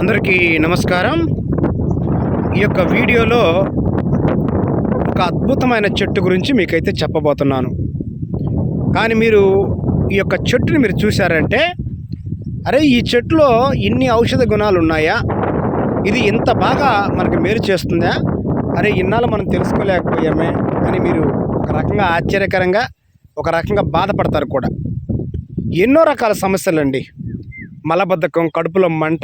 అందరికీ నమస్కారం. ఈ యొక్క వీడియోలో ఒక అద్భుతమైన చెట్టు గురించి మీకైతే చెప్పబోతున్నాను. కానీ మీరు ఈ యొక్క చెట్టుని మీరు చూశారంటే అరే ఈ చెట్టులో ఇన్ని ఔషధ గుణాలు ఉన్నాయా? ఇది ఇంత బాగా మనకి మేలు చేస్తుందా? అరే ఇన్నాళ్ళు మనం తెలుసుకోలేకపోయామే అని మీరు ఒక రకంగా ఆశ్చర్యకరంగా ఒక రకంగా బాధపడతారు కూడా. ఎన్నో రకాల సమస్యలండి. మలబద్ధకం కడుపులో మంట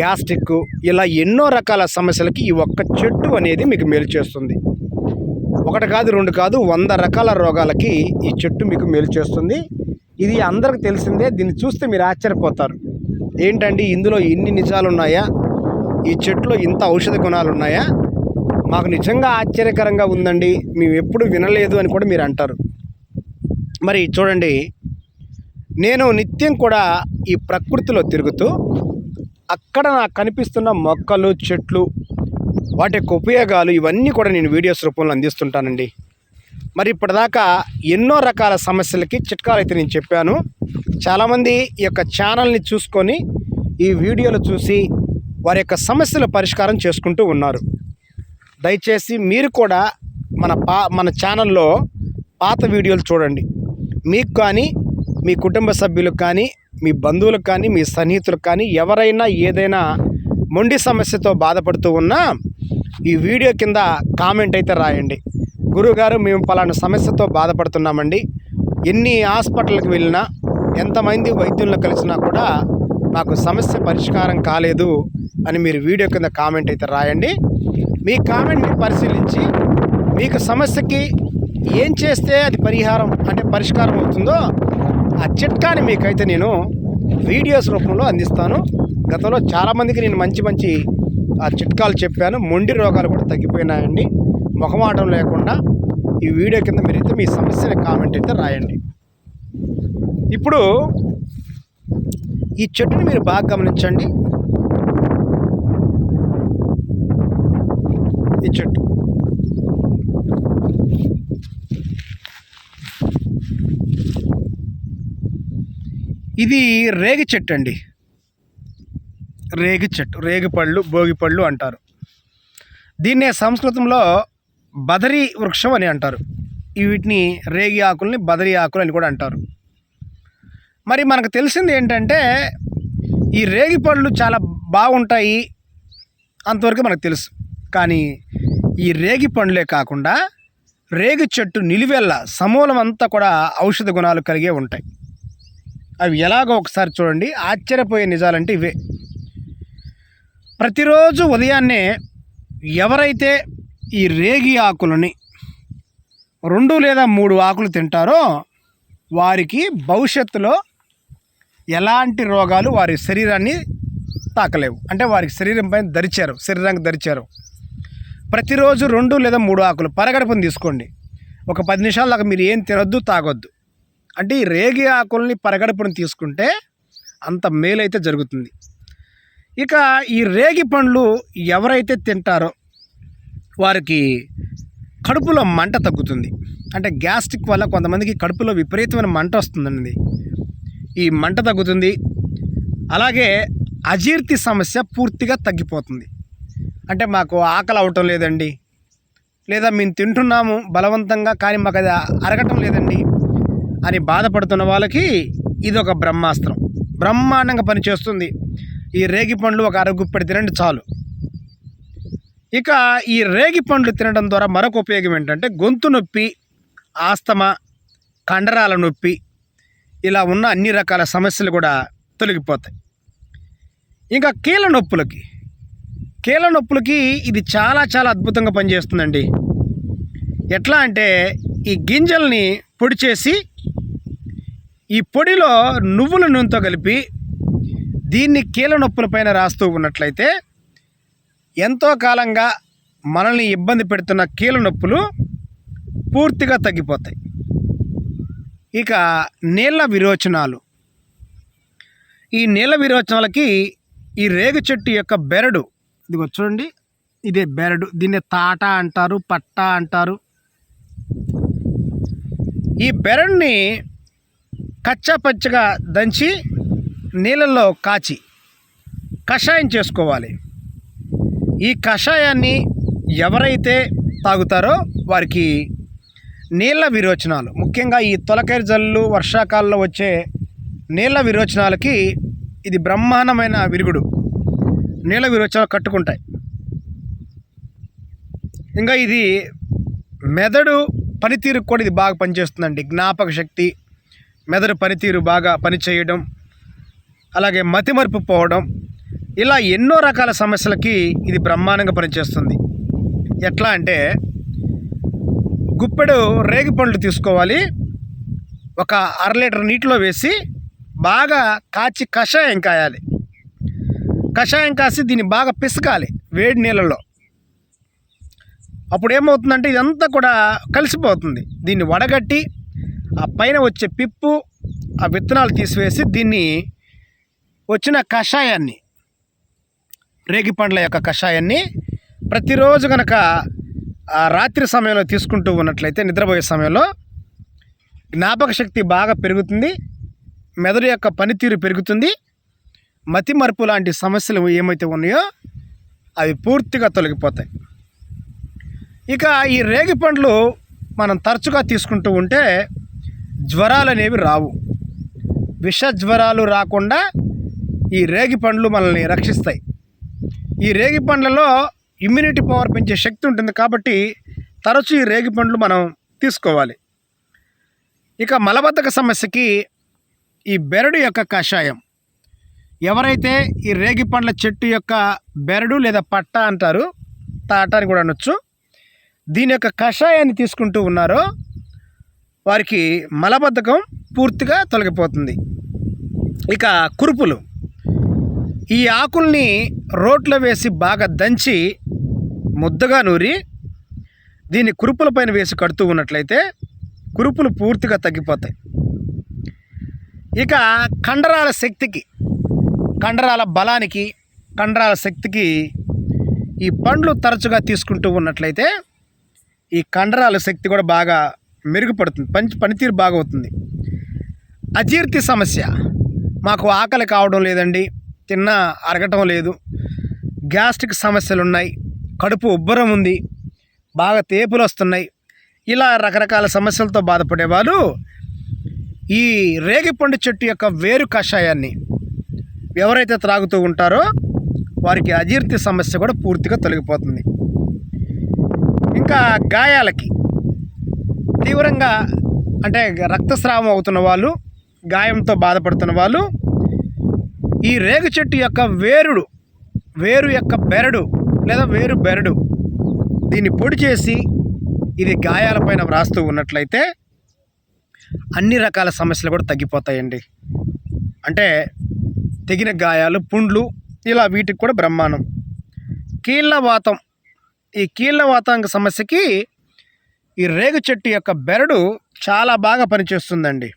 గ్యాస్ట్రిక్ ఇలా ఎన్నో రకాల సమస్యలకి ఈ ఒక్క చెట్టు అనేది మీకు మేలు చేస్తుంది. ఒకటి కాదు రెండు కాదు వంద రకాల రోగాలకి ఈ చెట్టు మీకు మేలు చేస్తుంది. ఇది అందరికి తెలిసిందే దీన్ని చూస్తే మీరు ఆశ్చర్యపోతారు. ఏంటండి ఇందులో ఇన్ని నిజాలు ఉన్నాయా ఈ చెట్టులో ఇంత ఔషధ గుణాలు ఉన్నాయా మాకు నిజంగా ఆశ్చర్యకరంగా ఉందండి. మేము ఎప్పుడు వినలేదు అని కూడా మీరు అంటారు. మరి చూడండి నేను నిత్యం కూడా ఈ ప్రకృతిలో తిరుగుతూ అక్కడ నాకు కనిపిస్తున్న మొక్కలు చెట్లు వాటి యొక్క ఉపయోగాలు ఇవన్నీ కూడా నేను వీడియోస్ రూపంలో అందిస్తుంటానండి. మరి ఇప్పటిదాకా ఎన్నో రకాల సమస్యలకి చిట్కాలు అయితే నేను చెప్పాను. చాలామంది ఈ యొక్క ఛానల్ని చూసుకొని ఈ వీడియోలు చూసి వారి యొక్క సమస్యల పరిష్కారం చేసుకుంటూ ఉన్నారు. దయచేసి మీరు కూడా మన పా మన ఛానల్లో పాత వీడియోలు చూడండి. మీకు కానీ మీ కుటుంబ సభ్యులకు కానీ మీ బంధువులకు కానీ మీ సన్నిహితులకు కానీ ఎవరైనా ఏదైనా మొండి సమస్యతో బాధపడుతూ ఉన్నా ఈ వీడియో కింద కామెంట్ అయితే రాయండి. గురుగారు మేము పలానా సమస్యతో బాధపడుతున్నామండి. ఎన్ని హాస్పిటల్కి వెళ్ళినా ఎంతమంది వైద్యులను కలిసినా కూడా మాకు సమస్య పరిష్కారం కాలేదు అని మీరు వీడియో కింద కామెంట్ అయితే రాయండి. మీ కామెంట్ని పరిశీలించి మీకు సమస్యకి ఏం చేస్తే అది పరిహారం అంటే పరిష్కారం అవుతుందో ఆ చిట్కాని మీకైతే నేను వీడియోస్ రూపంలో అందిస్తాను. గతంలో చాలామందికి నేను మంచి మంచి ఆ చిట్కాలు చెప్పాను. మొండి రోగాలు కూడా తగ్గిపోయినాయండి. ముఖమాటం లేకుండా ఈ వీడియో కింద మీరైతే మీ సమస్యని కామెంట్ అయితే రాయండి. ఇప్పుడు ఈ చెట్టుని మీరు బాగా గమనించండి. ఈ చెట్టు. ఇది రేగి చెట్టు అండి. రేగి చెట్టు రేగి పళ్ళు భోగి పళ్ళు అంటారు. దీన్నే సంస్కృతంలో బదరి వృక్షం అని అంటారు. వీటిని రేగి ఆకుల్ని బదరి ఆకులు అని కూడా అంటారు. మరి మనకు తెలిసింది ఏంటంటే ఈ రేగి పళ్ళు చాలా బాగుంటాయి అంతవరకు మనకు తెలుసు. కానీ ఈ రేగి పండ్లే కాకుండా రేగి చెట్టు నిలువెల్ల సమూలం అంతా కూడా ఔషధ గుణాలు కలిగే ఉంటాయి. అవి ఎలాగో ఒకసారి చూడండి. ఆశ్చర్యపోయే నిజాలంటే ఇవే. ప్రతిరోజు ఉదయాన్నే ఎవరైతే ఈ రేగి ఆకులని రెండు లేదా మూడు ఆకులు తింటారో వారికి భవిష్యత్తులో ఎలాంటి రోగాలు వారి శరీరాన్ని తాకలేవు. అంటే వారికి శరీరం పైన దరిచారు శరీరానికి దరిచారు. ప్రతిరోజు రెండు లేదా మూడు ఆకులు పరగడపని తీసుకోండి. ఒక పది నిమిషాల దాకా మీరు ఏం తినొద్దు తాగొద్దు. అంటే ఈ రేగి ఆకుల్ని పరగడుపుని తీసుకుంటే అంత మేలైతే జరుగుతుంది. ఇక ఈ రేగి పండ్లు ఎవరైతే తింటారో వారికి కడుపులో మంట తగ్గుతుంది. అంటే గ్యాస్ట్రిక్ వల్ల కొంతమందికి కడుపులో విపరీతమైన మంట వస్తుందండి. ఈ మంట తగ్గుతుంది. అలాగే అజీర్తి సమస్య పూర్తిగా తగ్గిపోతుంది. అంటే మాకు ఆకలి అవటం లేదండి. లేదా మేము తింటున్నాము బలవంతంగా కానీ మాకు అది అరగటం లేదండి. అని బాధపడుతున్న వాళ్ళకి ఇది ఒక బ్రహ్మాస్త్రం. బ్రహ్మాండంగా పనిచేస్తుంది ఈ రేగి పండ్లు ఒక అరగుప్పటి తినండి చాలు. ఇక ఈ రేగి పండ్లు తినడం ద్వారా మరొక ఉపయోగం ఏంటంటే గొంతు నొప్పి ఆస్తమా కండరాల నొప్పి ఇలా ఉన్న అన్ని రకాల సమస్యలు కూడా తొలగిపోతాయి. ఇంకా కీళ్ళ నొప్పులకి. కీళ్ళ నొప్పులకి ఇది చాలా చాలా అద్భుతంగా పనిచేస్తుందండి. ఎట్లా అంటే ఈ గింజల్ని పొడి చేసి ఈ పొడిలో నువ్వుల నూనెతో కలిపి దీన్ని కీళ్ళ నొప్పుల పైన రాస్తూ ఉన్నట్లయితే ఎంతో కాలంగా మనల్ని ఇబ్బంది పెడుతున్న కీళ్ళ నొప్పులు పూర్తిగా తగ్గిపోతాయి. ఇక నీళ్ళ విరోచనాలు. ఈ నీళ్ళ విరోచనాలకి ఈ రేగు చెట్టు యొక్క బెరడు ఇదిగో చూడండి ఇదే బెరడు దీన్ని తాట అంటారు పట్ట అంటారు. ఈ బెరడుని కచ్చా పచ్చగా దంచి నీళ్ళల్లో కాచి కషాయం చేసుకోవాలి. ఈ కషాయాన్ని ఎవరైతే తాగుతారో వారికి నీళ్ళ విరోచనాలు ముఖ్యంగా ఈ తొలకరి జల్లు వర్షాకాలంలో వచ్చే నీళ్ళ విరోచనాలకి ఇది బ్రహ్మాండమైన విరుగుడు. నీళ్ళ విరోచనాలు కట్టుకుంటాయి. ఇంకా ఇది మెదడు పనితీరు కూడా ఇది బాగా పనిచేస్తుందండి. జ్ఞాపక శక్తి మెదడు పనితీరు బాగా పనిచేయడం అలాగే మతిమరుపు పోవడం ఇలా ఎన్నో రకాల సమస్యలకి ఇది బ్రహ్మాండంగా పనిచేస్తుంది. ఎట్లా అంటే గుప్పెడు రేగి పండ్లు తీసుకోవాలి ఒక అర లీటర్ నీటిలో వేసి బాగా కాచి కషాయం కాయాలి. కషాయం కాసి దీన్ని బాగా పిసకాలి వేడి నీళ్ళలో. అప్పుడు ఏమవుతుందంటే ఇదంతా కూడా కలిసిపోతుంది. దీన్ని వడగట్టి ఆ పైన వచ్చే పిప్పు ఆ విత్తనాలు తీసివేసి దీన్ని వచ్చిన కషాయాన్ని రేగి పండ్ల యొక్క కషాయాన్ని ప్రతిరోజు కనుక రాత్రి సమయంలో తీసుకుంటూ ఉన్నట్లయితే నిద్రపోయే సమయంలో జ్ఞాపక శక్తి బాగా పెరుగుతుంది మెదడు యొక్క పనితీరు పెరుగుతుంది మతిమరుపు లాంటి సమస్యలు ఏమైతే ఉన్నాయో అవి పూర్తిగా తొలగిపోతాయి. ఇక ఈ రేగి పండ్లు మనం తరచుగా తీసుకుంటూ ఉంటే జ్వరాలు అనేవి రావు. విష జ్వరాలు రాకుండా ఈ రేగి పండ్లు మనల్ని రక్షిస్తాయి. ఈ రేగి పండ్లలో ఇమ్యూనిటీ పవర్ పెంచే శక్తి ఉంటుంది కాబట్టి తరచూ ఈ రేగి పండ్లు మనం తీసుకోవాలి. ఇక మలబద్ధక సమస్యకి ఈ బెరడు యొక్క కషాయం. ఎవరైతే ఈ రేగి పండ్ల చెట్టు యొక్క బెరడు లేదా పట్ట అంటారు తాట అని కూడా అనొచ్చు. దీని యొక్క కషాయాన్ని తీసుకుంటూ ఉన్నారో వారికి మలబద్ధకం పూర్తిగా తొలగిపోతుంది. ఇక కురుపులు. ఈ ఆకుల్ని రోట్లో వేసి బాగా దంచి ముద్దగా నూరి దీన్ని కురుపుల పైన వేసి కడుతూ ఉన్నట్లయితే కురుపులు పూర్తిగా తగ్గిపోతాయి. ఇక కండరాల శక్తికి కండరాల బలానికి కండరాల శక్తికి ఈ పండ్లు తరచుగా తీసుకుంటూ ఉన్నట్లయితే ఈ కండరాల శక్తి కూడా బాగా మెరుగుపడుతుంది పని పనితీరు బాగవుతుంది. అజీర్తి సమస్య. మాకు ఆకలి కావడం లేదండి తిన్నా అరగటం లేదు. గ్యాస్ట్రిక్ సమస్యలు ఉన్నాయి కడుపు ఉబ్బరం ఉంది బాగా తేపులు వస్తున్నాయి. ఇలా రకరకాల సమస్యలతో బాధపడేవారు ఈ రేగిపండు చెట్టు యొక్క వేరు కషాయాన్ని ఎవరైతే త్రాగుతూ ఉంటారో వారికి అజీర్తి సమస్య కూడా పూర్తిగా తొలగిపోతుంది. ఇంకా గాయాలకి తీవ్రంగా అంటే రక్తస్రావం అవుతున్న వాళ్ళు గాయంతో బాధపడుతున్న వాళ్ళు ఈ రేగు చెట్టు యొక్క వేరుడు వేరు యొక్క బెరడు లేదా వేరు బెరడు దీన్ని పొడి చేసి ఇది గాయాలపైన వ్రాస్తూ ఉన్నట్లయితే అన్ని రకాల సమస్యలు కూడా తగ్గిపోతాయండి. అంటే తెగిన గాయాలు పుండ్లు ఇలా వీటికి కూడా బ్రహ్మాండం. కీళ్ళ వాతం ఈ కీళ్ళ వాతాంగ సమస్యకి ఈ రేగు చెట్టు యొక్క బెరడు చాలా బాగా పనిచేస్తుందండి.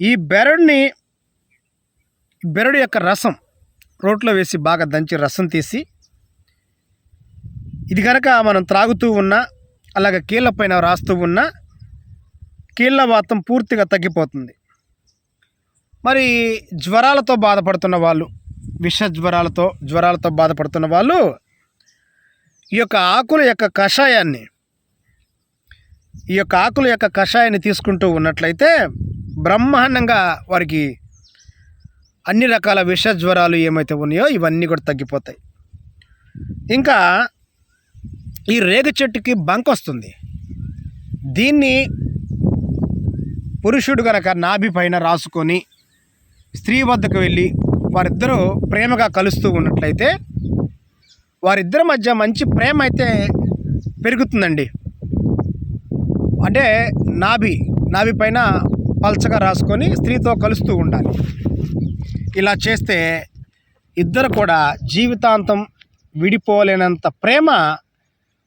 ఈ బెరడుని బెరడు యొక్క రసం రోట్లో వేసి బాగా దంచి రసం తీసి ఇది కనుక మనం త్రాగుతూ ఉన్నా అలాగే కీళ్ళ పైన రాస్తూ ఉన్నా కీళ్ళ వాతం పూర్తిగా తగ్గిపోతుంది. మరి జ్వరాలతో బాధపడుతున్న వాళ్ళు విష జ్వరాలతో జ్వరాలతో బాధపడుతున్న వాళ్ళు ఈ యొక్క ఆకుల యొక్క కషాయాన్ని ఈ యొక్క ఆకుల యొక్క కషాయాన్ని తీసుకుంటూ ఉన్నట్లయితే బ్రహ్మాండంగా వారికి అన్ని రకాల విష జ్వరాలు ఏమైతే ఉన్నాయో ఇవన్నీ కూడా తగ్గిపోతాయి. ఇంకా ఈ రేగు చెట్టుకి బంక్ వస్తుంది. దీన్ని పురుషుడు గనక నాభి పైన రాసుకొని స్త్రీ వద్దకు వెళ్ళి వారిద్దరూ ప్రేమగా కలుస్తూ ఉన్నట్లయితే వారిద్దరి మధ్య మంచి ప్రేమ అయితే పెరుగుతుందండి. అంటే నాభి నాభి పైన పల్చగా రాసుకొని స్త్రీతో కలుస్తూ ఉండాలి. ఇలా చేస్తే ఇద్దరు కూడా జీవితాంతం విడిపోలేనంత ప్రేమ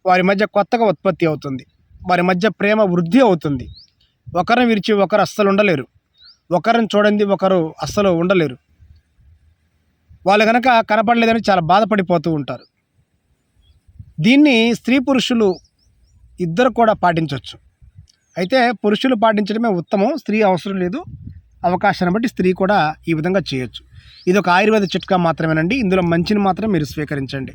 వారి మధ్య కొత్తగా ఉత్పత్తి అవుతుంది. వారి మధ్య ప్రేమ వృద్ధి అవుతుంది. ఒకరిని విరిచి ఒకరు అస్సలు ఉండలేరు. ఒకరిని చూడండి ఒకరు అస్సలు ఉండలేరు. వాళ్ళు కనుక కనపడలేదని చాలా బాధపడిపోతూ ఉంటారు. దీన్ని స్త్రీ పురుషులు ఇద్దరు కూడా పాటించవచ్చు అయితే పురుషులు పాటించడమే ఉత్తమం స్త్రీ అవసరం లేదు. అవకాశాన్ని బట్టి స్త్రీ కూడా ఈ విధంగా చేయొచ్చు. ఇది ఒక ఆయుర్వేద చిట్కా మాత్రమేనండి. ఇందులో మంచిని మాత్రం మీరు స్వీకరించండి.